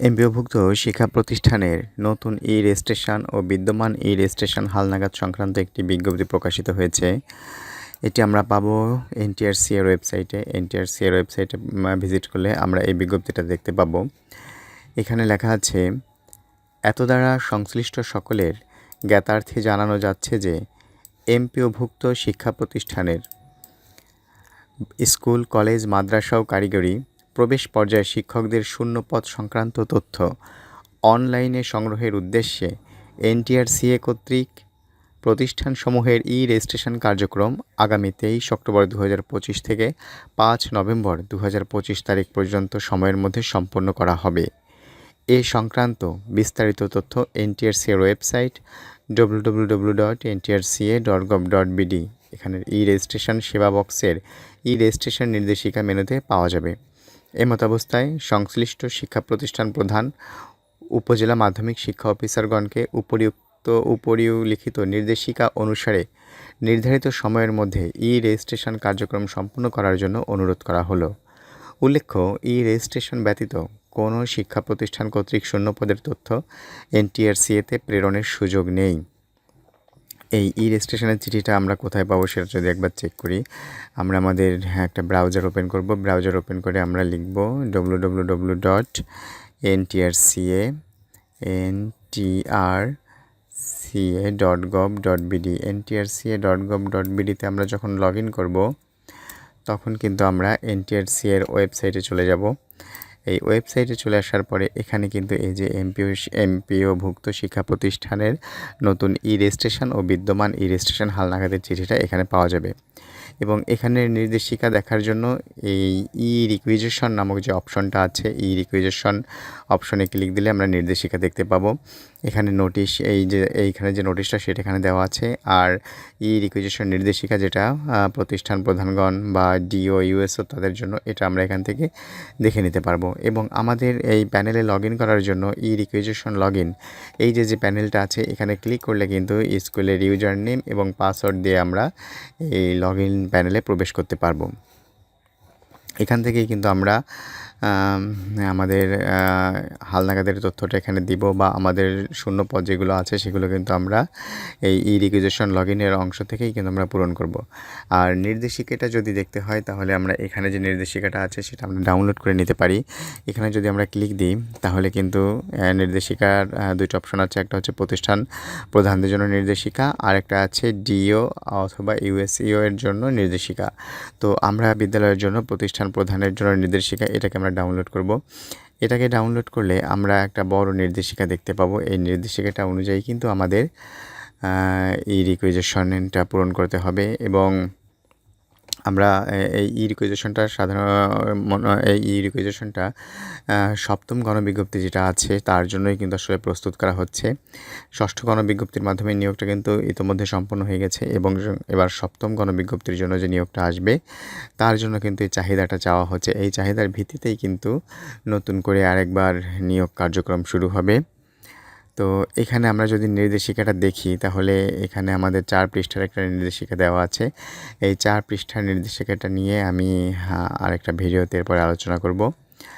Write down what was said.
এমপিওভুক্ত শিক্ষা প্রতিষ্ঠানের নতুন ই রেজিস্ট্রেশন ও বিদ্যমান ই রেজিস্ট্রেশন হালনাগাদ সংক্রান্ত একটি বিজ্ঞপ্তি প্রকাশিত হয়েছে। এটি আমরা পাবো এনটিআরসি এর ওয়েবসাইটে। এনটিআরসি এর ওয়েবসাইটে ভিজিট করলে আমরা এই বিজ্ঞপ্তিটা দেখতে পাবো। এখানে লেখা আছে এত দ্বারা সংশ্লিষ্ট সকলের জ্ঞাতার্থে জানানো যাচ্ছে যে এমপিওভুক্ত শিক্ষা প্রতিষ্ঠানের স্কুল, কলেজ, মাদ্রাসা ও কারিগরি প্রবেশ পর্যায়ে শিক্ষকদের শূন্যপদ সংক্রান্ত তথ্য। অনলাইনে সংগ্রহের উদ্দেশ্যে এনটিআরসিএ কর্তৃক প্রতিষ্ঠানসমূহের ই রেজিস্ট্রেশন কার্যক্রম আগামী তেইশ অক্টোবর দু হাজার পঁচিশ থেকে পাঁচ নভেম্বর দু হাজার পঁচিশ তারিখ পর্যন্ত সময়ের মধ্যে সম্পন্ন করা হবে। এ সংক্রান্ত বিস্তারিত তথ্য এনটিআরসি এর website W dot NTRCA dot dot BD এখানের ই রেজিস্ট্রেশন সেবা বক্সের ই রেজিস্ট্রেশন নির্দেশিকা মেনুতে পাওয়া যাবে। এমতাবস্থায় সংশ্লিষ্ট শিক্ষা প্রতিষ্ঠান প্রধান, উপজেলা মাধ্যমিক শিক্ষা অফিসারগণকে উপরিউক্ত উপরিউল্লিখিত নির্দেশিকা অনুসারে নির্ধারিত সময়ের মধ্যে ই রেজিস্ট্রেশন কার্যক্রম সম্পন্ন করার জন্য অনুরোধ করা হলো। উল্লেখ্য ই রেজিস্ট্রেশন ব্যতীত কোনো শিক্ষা প্রতিষ্ঠান কর্তৃক শূন্যপদের তথ্য এনটিআরসিএতে প্রেরণের সুযোগ নেই। এই ই রেজিস্ট্রেশনের চিঠিটা আমরা কোথায় পাবো সেটা যদি একবার চেক করি, আমরা আমাদের একটা ব্রাউজার ওপেন করব। ব্রাউজার ওপেন করে আমরা লিখব W W W dot N T R C A dot gov dot BD NTRCA dot gov dot বিডিতে আমরা যখন লগ ইন করব, তখন কিন্তু আমরা এনটিআরসি এর ওয়েবসাইটে চলে যাব। এই ওয়েবসাইটে চলে আসার পরে এখানে কিন্তু এই যে এমপিও এমপিও ভুক্ত শিক্ষা প্রতিষ্ঠানের নতুন ই রেজিস্ট্রেশন ও বিদ্যমান ই রেজিস্ট্রেশন হালনাগাদের চিঠিটা এখানে পাওয়া যাবে। এবং এখানের নির্দেশিকা দেখার জন্য এই ই রিকুইজেশন নামক যে অপশনটা আছে ই রিকুইজেশন অপশনে ক্লিক দিলে আমরা নির্দেশিকা দেখতে পাবো। এখানে নোটিশ এই যে, এইখানে যে নোটিশটা সেটা এখানে দেওয়া আছে। আর ই রিকুইজেশন নির্দেশিকা যেটা প্রতিষ্ঠান প্রধানগণ বা ডিও ইউএসও তাদের জন্য, এটা আমরা এখান থেকে দেখে নিতে পারব। এবং আমাদের এই প্যানেলে লগ করার জন্য ই রিকুইজেশন লগ এই যে যে প্যানেলটা আছে, এখানে ক্লিক করলে কিন্তু স্কুলের ইউজার নেম এবং পাসওয়ার্ড দিয়ে আমরা এই লগ প্যানেলে প্রবেশ করতে পারব। এখান থেকেই কিন্তু আমরা আমাদের হালনাগাদের তথ্যটা এখানে দিব বা আমাদের শূন্য পদ যেগুলো আছে সেগুলো কিন্তু আমরা এই ই রিকুইজেশন লগ ইনের অংশ থেকেই কিন্তু আমরা পূরণ করব। আর নির্দেশিকাটা যদি দেখতে হয় তাহলে আমরা এখানে যে নির্দেশিকাটা আছে সেটা আমরা ডাউনলোড করে নিতে পারি। এখানে যদি আমরা ক্লিক দিই তাহলে কিন্তু নির্দেশিকার দুইটা অপশন আছে, একটা হচ্ছে প্রতিষ্ঠান প্রধানদের জন্য নির্দেশিকা আর একটা আছে ডিও অথবা ইউএসইও এর জন্য নির্দেশিকা। তো আমরা বিদ্যালয়ের জন্য প্রতিষ্ঠান প্রধানের জন্য নির্দেশিকা এটাকে ডাউনলোড করব। এটাকে ডাউনলোড করলে আমরা একটা বড় নির্দেশিকা দেখতে পাবো। এই নির্দেশিকাটা অনুযায়ী কিন্তু আমাদের এই রিকুইজেশনটা পূরণ করতে হবে এবং আমরা এই ই রিকুইজেশনটা সাধারণ এই ই রিকুইজেশনটা সপ্তম গণবিজ্ঞপ্তি যেটা আছে তার জন্যই কিন্তু আসলে প্রস্তুত করা হচ্ছে। ষষ্ঠ গণবিজ্ঞপ্তির মাধ্যমে নিয়োগটা কিন্তু ইতোমধ্যে সম্পন্ন হয়ে গেছে এবং এবার সপ্তম গণবিজ্ঞপ্তির জন্য যে নিয়োগটা আসবে তার জন্য কিন্তু এই চাহিদাটা চাওয়া হচ্ছে। এই চাহিদার ভিত্তিতেই কিন্তু নতুন করে আরেকবার নিয়োগ কার্যক্রম শুরু হবে। তো এখানে আমরা যদি নির্দেশিকাটা দেখি, তাহলে এখানে আমাদের চার পৃষ্ঠার একটা নির্দেশিকা দেওয়া আছে। এই চার পৃষ্ঠার নির্দেশিকাটা নিয়ে আমি আরেকটা ভিডিওতে এরপরে আলোচনা করব।